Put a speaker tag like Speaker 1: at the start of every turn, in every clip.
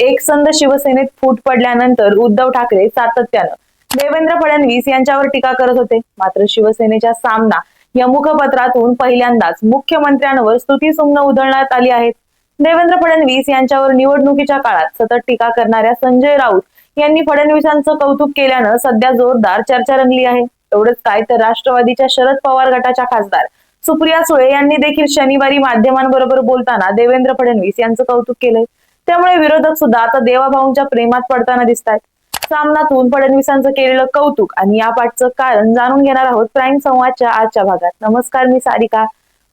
Speaker 1: एकसंध शिवसेनेत फूट पडल्यानंतर उद्धव ठाकरे सातत्यानं. देवेंद्र फडणवीस यांच्यावर टीका करत होते. मात्र शिवसेनेच्या सामना या मुखपत्रातून पहिल्यांदाच मुख्यमंत्र्यांवर स्तुतीसुमनं उधळण्यात आली आहेत. देवेंद्र फडणवीस यांच्यावर निवडणुकीच्या काळात सतत टीका करणाऱ्या संजय राऊत यांनी फडणवीसांचं कौतुक केल्यानं सध्या जोरदार चर्चा रंगली आहे. एवढंच काय तर राष्ट्रवादीच्या शरद पवार गटाच्या खासदार सुप्रिया सुळे यांनी देखील शनिवारी माध्यमांबरोबर बोलताना देवेंद्र फडणवीस यांचं कौतुक केलंय. त्यामुळे विरोधक सुद्धा आता देवाभाऊंच्या प्रेमात पडताना दिसत आहेत सामनातून फडणवीसांचं केलेलं कौतुक आणि या पाठचं कारण जाणून घेणार आहोत प्राईम संवादच्या आजच्या भागात. नमस्कार मी सारिका.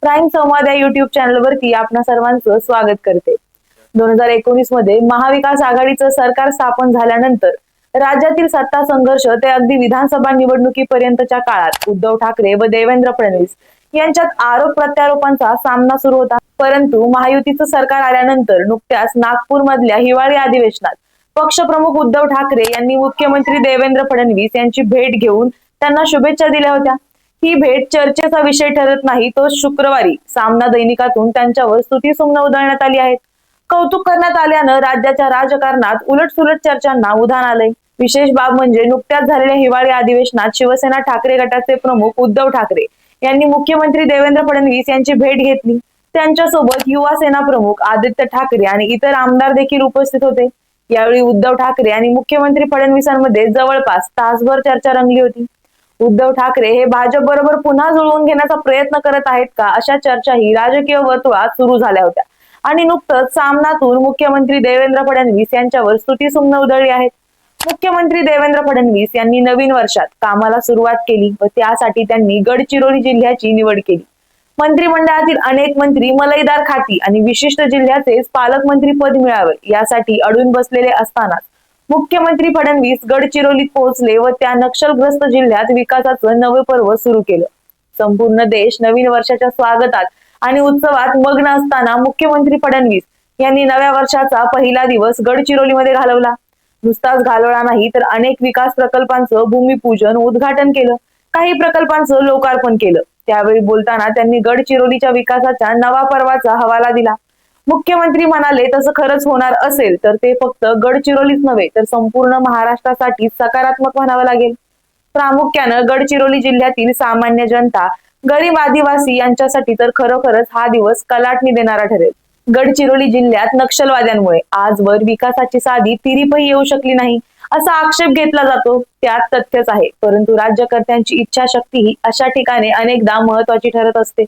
Speaker 1: प्राईम संवाद या युट्यूब चॅनलवरती आपणा सर्वांचं स्वागत करते. दोन हजार एकोणीसमध्ये महाविकास आघाडीचं सरकार स्थापन झाल्यानंतर राज्यातील सत्ता संघर्ष ते अगदी विधानसभा निवडणुकीपर्यंतच्या काळात उद्धव ठाकरे व देवेंद्र फडणवीस यांच्यात आरोप प्रत्यारोपांचा सामना सुरू होता. परंतु महायुतीचं सरकार आल्यानंतर नुकत्याच नागपूर मधल्या हिवाळी अधिवेशनात पक्षप्रमुख उद्धव ठाकरे यांनी मुख्यमंत्री देवेंद्र फडणवीस यांची भेट घेऊन त्यांना शुभेच्छा दिल्या होत्या. ही भेट चर्चेचा विषय ठरत नाही तो शुक्रवारी सामना दैनिकातून त्यांच्यावर स्तुतीसुमनं उधळण्यात आली आहेत कौतुक करण्यात आल्यानं राज्याच्या राजकारणात उलटसुलट चर्चांना उधाण आलंय. विशेष बाब म्हणजे नुकत्याच झालेल्या हिवाळी अधिवेशनात शिवसेना ठाकरे गटाचे प्रमुख उद्धव ठाकरे यांनी मुख्यमंत्री देवेंद्र फडणवीस यांची भेट घेतली. त्यांच्यासोबत युवा सेना प्रमुख आदित्य ठाकरे आणि इतर आमदार देखील उपस्थित होते. यावेळी उद्धव ठाकरे आणि मुख्यमंत्री फडणवीसांमध्ये जवळपास तासभर चर्चा रंगली होती. उद्धव ठाकरे हे भाजप बरोबर पुन्हा जुळवून घेण्याचा प्रयत्न करत आहेत का अशा चर्चाही राजकीय वर्तुळात सुरू झाल्या होत्या. आणि नुकतंच सामनातून मुख्यमंत्री देवेंद्र फडणवीस यांच्यावर स्तुतीसुमनं उधळली आहेत. मुख्यमंत्री देवेंद्र फडणवीस यांनी नवीन वर्षात कामाला सुरुवात केली व त्यासाठी त्यांनी गडचिरोली जिल्ह्याची निवड केली. मंत्रिमंडळातील अनेक मंत्री मलईदार खाती आणि विशिष्ट जिल्ह्याचेच पालकमंत्री पद मिळावे यासाठी अडून बसलेले असतानाच मुख्यमंत्री फडणवीस गडचिरोलीत पोहोचले व त्या नक्षलग्रस्त जिल्ह्यात विकासाचं नवे पर्व सुरू केलं. संपूर्ण देश नवीन वर्षाच्या स्वागतात आणि उत्सवात मग्न असताना मुख्यमंत्री फडणवीस यांनी नव्या वर्षाचा पहिला दिवस गडचिरोलीमध्ये घालवला. नुसताच घालवला नाही तर अनेक विकास प्रकल्पांचं भूमिपूजन उद्घाटन केलं. काही प्रकल्पांचं लोकार्पण केलं. त्यावेळी बोलताना त्यांनी गडचिरोलीच्या विकासाच्या नवा पर्वाचा हवाला दिला. मुख्यमंत्री म्हणाले तसं खरंच होणार असेल तर ते फक्त गडचिरोलीच नव्हे तर संपूर्ण महाराष्ट्रासाठी सकारात्मक म्हणावं लागेल. प्रामुख्यानं गडचिरोली जिल्ह्यातील सामान्य जनता गरीब आदिवासी यांच्यासाठी तर खरोखरच हा दिवस कलाटणी देणारा ठरेल. गडचिरोली जिल्ह्यात नक्षलवाद्यांमुळे आजवर विकासाची साधी तिरीपही येऊ शकली नाही असा आक्षेप घेतला जातो. त्यात तथ्यच आहे. परंतु राज्यकर्त्यांची इच्छाशक्ती ही अशा ठिकाणी अनेकदा महत्वाची ठरत असते.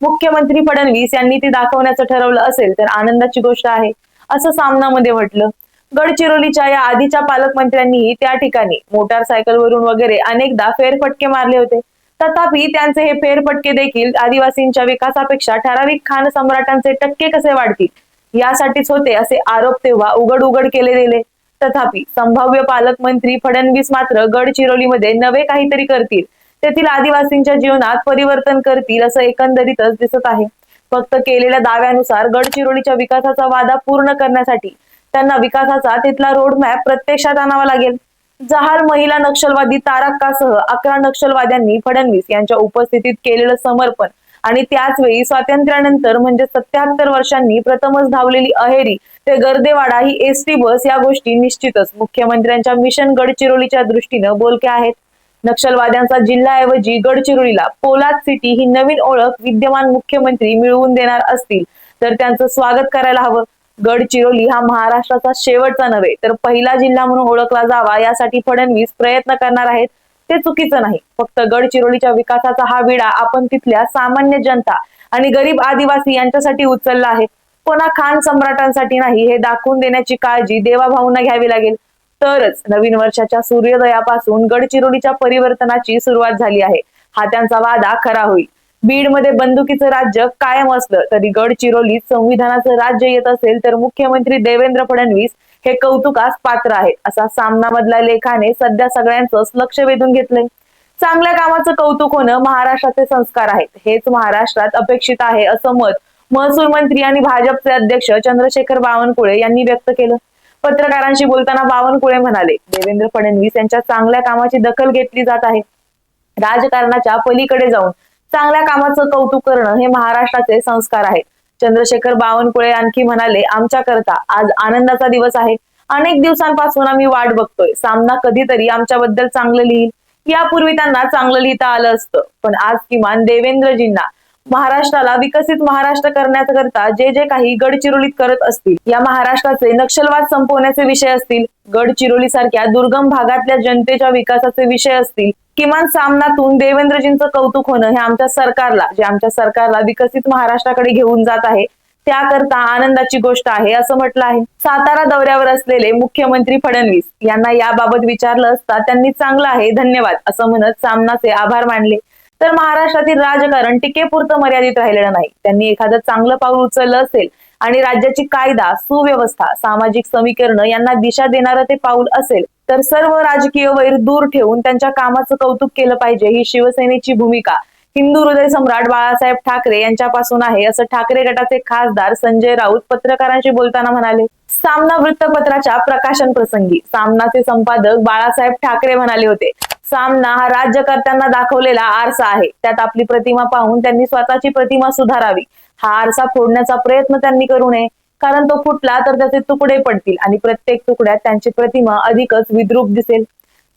Speaker 1: मुख्यमंत्री फडणवीस यांनी ती दाखवण्याचं ठरवलं असेल तर आनंदाची गोष्ट आहे असं सामनामध्ये म्हटलं. गडचिरोलीच्या या आधीच्या पालकमंत्र्यांनीही त्या ठिकाणी मोटारसायकलवरून वगैरे अनेकदा फेरफटके मारले होते. तथापि त्यांचे हे फेरपटके देखील आदिवासींच्या विकासापेक्षा ठराविक खान सम्राटांचे टक्के कसे वाढतील? यासाठीच होते असे आरोप तेव्हा उघड उघड केले गेले. तथापि संभाव्य पालकमंत्री फडणवीस मात्र गडचिरोलीमध्ये नवे काहीतरी करतील. तेथील आदिवासींच्या जीवनात परिवर्तन करतील असं एकंदरीतच दिसत आहे. फक्त केलेल्या दाव्यानुसार गडचिरोलीच्या विकासाचा वादा पूर्ण करण्यासाठी त्यांना विकासाचा तिथला रोडमॅप प्रत्यक्षात आणावा लागेल. जहाल महिला नक्षलवादी तारक्कासह अकरा नक्षलवाद्यांनी फडणवीस यांच्या उपस्थितीत केलेलं समर्पण आणि त्याचवेळी स्वातंत्र्यानंतर म्हणजे सत्याहत्तर वर्षांनी प्रथमच धावलेली अहेरी ते गर्देवाडा ही एसटी बस या गोष्टी निश्चितच मुख्यमंत्र्यांच्या मिशन गडचिरोलीच्या दृष्टीनं बोलक्या आहेत. नक्षलवाद्यांचा जिल्हाऐवजी गडचिरोलीला पोलाद सिटी ही नवीन ओळख विद्यमान मुख्यमंत्री मिळवून देणार असतील तर त्यांचं स्वागत करायला हवं. गडचिरोली हा महाराष्ट्राचा शेवटचा नव्हे तर पहिला जिल्हा म्हणून ओळखला जावा यासाठी फडणवीस प्रयत्न करणार आहेत. ते चुकीचं नाही. फक्त गडचिरोलीच्या विकासाचा हा विडा आपण तिथल्या सामान्य जनता आणि गरीब आदिवासी यांच्यासाठी उचलला आहे. कोणा खान सम्राटांसाठी नाही हे दाखवून देण्याची काळजी देवाभाऊंना घ्यावी लागेल. तरच नवीन वर्षाच्या सूर्योदयापासून गडचिरोलीच्या परिवर्तनाची सुरुवात झाली आहे. हा त्यांचा वादा खरा होईल. बीडमध्ये बंदुकीचं राज्य कायम असलं तरी गडचिरोलीत संविधानाचं राज्य येत असेल तर मुख्यमंत्री देवेंद्र फडणवीस हे कौतुकास पात्र आहेत. असा सामनामधल्या लेखाने सध्या सगळ्यांचंच लक्ष वेधून घेतलंय. चांगल्या कामाचं कौतुक होणं महाराष्ट्राचे संस्कार आहेत. हेच महाराष्ट्रात अपेक्षित आहे असं मत महसूल मंत्री आणि भाजपचे अध्यक्ष चंद्रशेखर बावनकुळे यांनी व्यक्त केलं. पत्रकारांशी बोलताना बावनकुळे म्हणाले देवेंद्र फडणवीस यांच्या चांगल्या कामाची दखल घेतली जात आहे. राजकारणाच्या पलीकडे जाऊन चांगल्या कामाचं कौतुक करणं हे महाराष्ट्राचे संस्कार आहेत. चंद्रशेखर बावनकुळे आणखी म्हणाले आमच्याकरता आज आनंदाचा दिवस आहे. अनेक दिवसांपासून आम्ही वाट बघतोय. सामना कधीतरी आमच्याबद्दल चांगलं लिहिल. यापूर्वी त्यांना चांगलं लिहिता आलं असतं. पण आज किमान देवेंद्रजींना महाराष्ट्राला विकसित महाराष्ट्र करण्याकरता जे जे काही गडचिरोलीत करत असतील या महाराष्ट्राचे नक्षलवाद संपवण्याचे विषय असतील गडचिरोली सारख्या दुर्गम भागातल्या जनतेच्या विकासाचे विषय असतील किमान सामनातून देवेंद्रजींचं कौतुक होणं हे आमच्या सरकारला जे आमच्या सरकारला विकसित महाराष्ट्राकडे घेऊन जात आहे त्याकरता आनंदाची गोष्ट आहे असं म्हटलं आहे. सातारा दौऱ्यावर असलेले मुख्यमंत्री फडणवीस यांना याबाबत विचारलं असता त्यांनी चांगलं आहे धन्यवाद असं म्हणत सामनाचे आभार मानले. तर महाराष्ट्रातील राजकारण टिकेपुरतं मर्यादित राहिलेलं नाही. त्यांनी एखादं चांगलं पाऊल उचललं असेल आणि राज्याची कायदा सुव्यवस्था सामाजिक समीकरण यांना दिशा देणारं ते पाऊल असेल तर सर्व राजकीय वैर दूर ठेवून त्यांच्या कामाचं कौतुक केलं पाहिजे ही शिवसेनेची भूमिका. हिंदू हृदय सम्राट बाळासाहेब ठाकरे यांच्यापासून आहे असं ठाकरे गटाचे खासदार संजय राऊत पत्रकारांशी बोलताना म्हणाले. सामना वृत्तपत्राच्या प्रकाशन प्रसंगी सामनाचे संपादक बाळासाहेब ठाकरे म्हणाले होते. सामना हा राज्यकर्त्यांना दाखवलेला आरसा आहे. त्यात आपली प्रतिमा पाहून त्यांनी स्वतःची प्रतिमा सुधारावी. हा आरसा फोडण्याचा प्रयत्न त्यांनी करू नये. कारण तो फुटला तर त्याचे तुकडे पडतील आणि प्रत्येक तुकड्यात त्यांची प्रतिमा अधिकच विद्रूप दिसेल.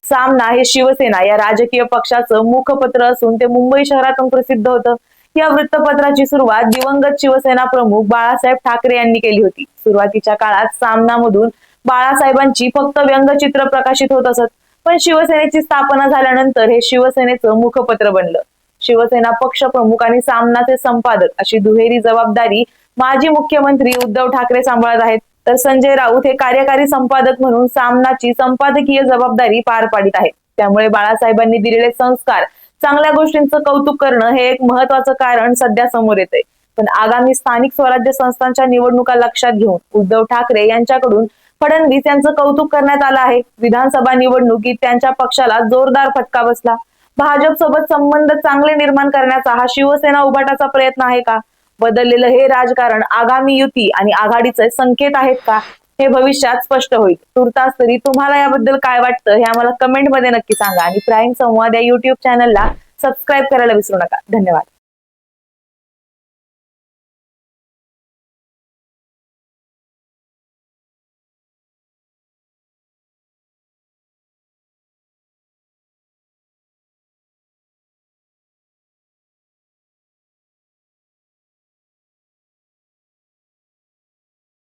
Speaker 1: सामना हे शिवसेना या राजकीय पक्षाचं मुखपत्र असून ते मुंबई शहरातून प्रसिद्ध होतं. या वृत्तपत्राची सुरुवात दिवंगत शिवसेना प्रमुख बाळासाहेब ठाकरे यांनी केली होती. सुरुवातीच्या काळात सामनामधून बाळासाहेबांची फक्त व्यंगचित्र प्रकाशित होत असत. पण शिवसेनेची स्थापना झाल्यानंतर हे शिवसेनेचं मुखपत्र बनलं. शिवसेना पक्ष प्रमुख आणि सामनाचे संपादक अशी दुहेरी जबाबदारी माजी मुख्यमंत्री उद्धव ठाकरे सांभाळत आहेत. तर संजय राऊत हे कार्यकारी संपादक म्हणून सामनाची संपादकीय जबाबदारी पार पाडित आहेत. त्यामुळे बाळासाहेबांनी दिलेले संस्कार चांगल्या गोष्टींचं कौतुक करणं हे एक महत्वाचं कारण सध्या समोर येते पण आगामी स्थानिक स्वराज्य संस्थांच्या निवडणुका लक्षात घेऊन उद्धव ठाकरे यांच्याकडून फडणवीस यांचं कौतुक करण्यात आलं आहे. विधानसभा निवडणुकीत त्यांच्या पक्षाला जोरदार फटका बसला. भाजप सोबत संबंध चांगले निर्माण करण्याचा हा शिवसेना उभाटाचा प्रयत्न आहे का? बदललेलं हे राजकारण आगामी युती आणि आघाडीचे संकेत आहेत का? हे भविष्यात स्पष्ट होईल. तुर्तास तरी तुम्हाला याबद्दल काय वाटतं हे आम्हाला कमेंटमध्ये नक्की सांगा आणि प्राईम संवाद या युट्यूब चॅनलला सबस्क्राईब करायला विसरू नका. धन्यवाद.